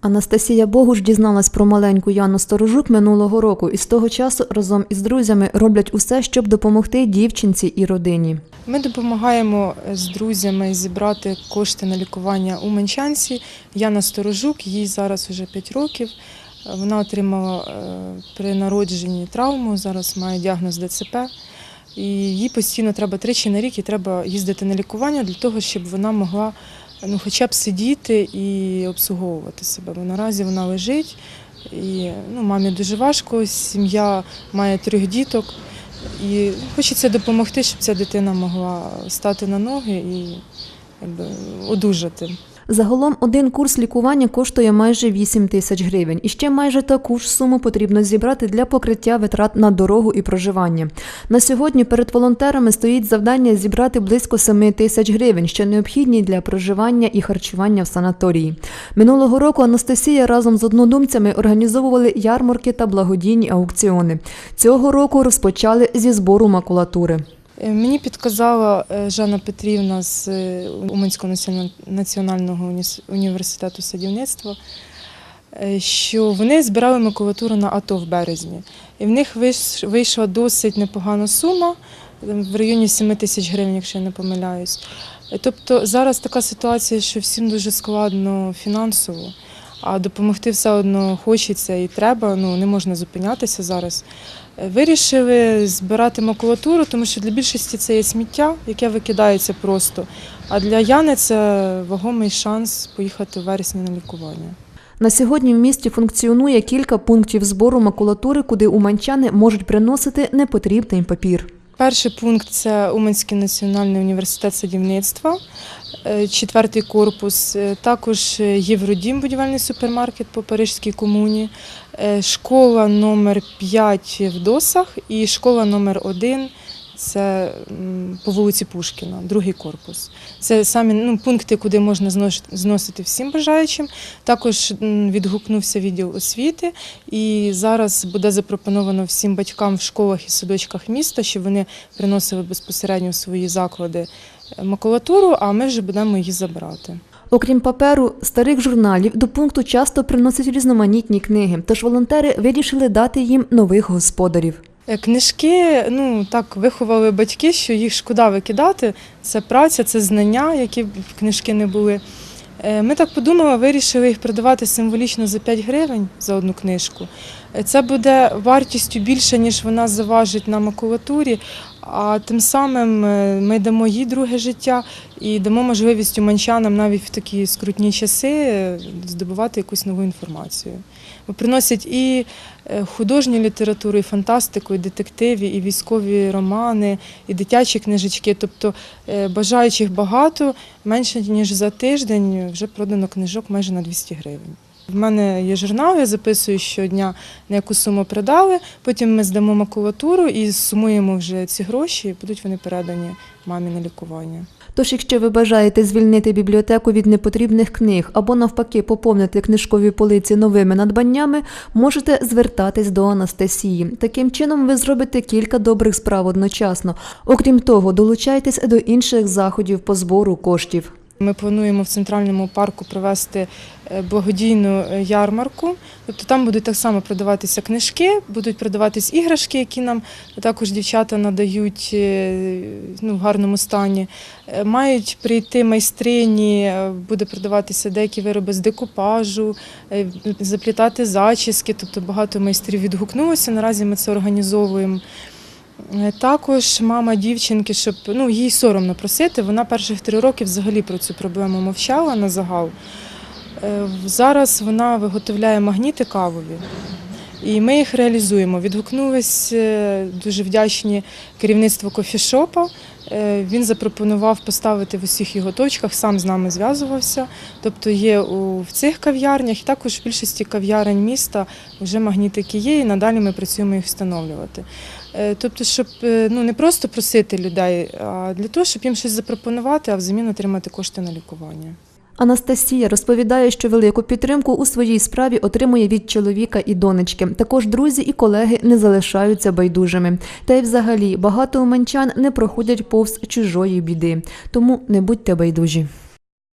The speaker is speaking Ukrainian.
Анастасія Богуш дізналась про маленьку Яну Сторожук минулого року і з того часу разом із друзями роблять усе, щоб допомогти дівчинці і родині. Ми допомагаємо з друзями зібрати кошти на лікування у Менчанці. Яна Сторожук, їй зараз вже 5 років. Вона отримала е, при народженні травму, зараз має діагноз ДЦП. І їй постійно треба тричі на рік і треба їздити на лікування для того, щоб вона могла ну, хоча б сидіти і обслуговувати себе. Бо наразі вона лежить, і ну, мамі дуже важко, сім'я має трьох діток. І хочеться допомогти, щоб ця дитина могла стати на ноги і якби, одужати. Загалом один курс лікування коштує майже 8 тисяч гривень. І ще майже таку ж суму потрібно зібрати для покриття витрат на дорогу і проживання. На сьогодні перед волонтерами стоїть завдання зібрати близько 7 тисяч гривень, що необхідні для проживання і харчування в санаторії. Минулого року Анастасія разом з однодумцями організовували ярмарки та благодійні аукціони. Цього року розпочали зі збору макулатури. Е, Мені підказала е, Жанна Петрівна з е, Уманського національного університету садівництва, що вони збирали макулатуру на АТО в березні. І в них вийшла досить непогана сума, в районі 7 тисяч гривень, якщо я не помиляюсь. Тобто зараз така ситуація, що всім дуже складно фінансово, а допомогти все одно хочеться і треба, ну не можна зупинятися зараз. Е, Вирішили збирати макулатуру, тому що для більшості це є сміття, яке викидається просто. А для Яни це вагомий шанс поїхати в вересні на лікування. На сьогодні в місті функціонує кілька пунктів збору макулатури, куди уманчани можуть приносити непотрібний папір. Перший пункт це Уманський національний університет садівництва, е, четвертий корпус, е, також е, Євродім, будівельний супермаркет по Парижській комуні, школа номер 5 в Досах і школа номер 1 це по вулиці Пушкіна, другий корпус. Це самі ну, пункти, куди можна зносити всім бажаючим. Також відгукнувся відділ освіти, і зараз буде запропоновано всім батькам в школах і садочках міста, щоб вони приносили безпосередньо свої заклади е, макулатуру, а ми вже будемо її забирати. Окрім паперу, старих журналів до пункту часто приносять різноманітні книги, тож волонтери вирішили дати їм нових господарів. Е, Книжки, ну так виховали батьки, що їх шкода викидати. Це праця, це знання, які б книжки не були. Е, Ми так подумали, вирішили їх продавати символічно за 5 гривень за одну книжку. Е, Це буде вартістю більше, ніж вона заважить на макулатурі. А тим самим е, ми дамо їй друге життя і дамо можливість уманчанам навіть в такі скрутні часи е, здобувати якусь нову інформацію. Бо приносять і е, художню літературу, і фантастику, і детективі, і військові романи, і дитячі книжечки. Тобто бажаючих багато, менше ніж за тиждень вже продано книжок майже на 200 гривень. В мене є журнал, я записую щодня, на яку суму продали. Потім ми здамо макулатуру і сумуємо вже ці гроші, і будуть вони передані мамі на лікування. Тож, якщо ви бажаєте звільнити бібліотеку від непотрібних книг або навпаки поповнити книжкові полиці новими надбаннями, можете звертатись до Анастасії. Таким чином ви зробите кілька добрих справ одночасно. Окрім того, долучайтесь до інших заходів по збору коштів. Ми плануємо в центральному парку провести е, благодійну е, ярмарку. Тобто там будуть так само продаватися книжки, будуть продаватись іграшки, які нам також дівчата надають е, ну, в гарному стані. Мають прийти майстрині, буде продаватися деякі вироби з декупажу, заплітати зачіски. Тобто багато майстрів відгукнулося. Наразі ми це організовуємо. Е, Також мама дівчинки, щоб ну їй соромно просити. Вона перших три роки взагалі про цю проблему мовчала на загал. Е, Зараз вона виготовляє магніти кавові. І ми їх реалізуємо. Відгукнулись е, дуже вдячні керівництву кофішопа. Е, Він запропонував поставити в усіх його точках, сам з нами зв'язувався. Тобто є у, в цих кав'ярнях, також в більшості кав'ярень міста вже магнітики є, і надалі ми працюємо їх встановлювати. Е, Тобто, щоб ну, не просто просити людей, а для того, щоб їм щось запропонувати, а взамін отримати кошти на лікування. Анастасія розповідає, що велику підтримку у своїй справі отримує від чоловіка і донечки. Також друзі і колеги не залишаються байдужими. Та й взагалі багато уманчан не проходять повз чужої біди. Тому не будьте байдужі.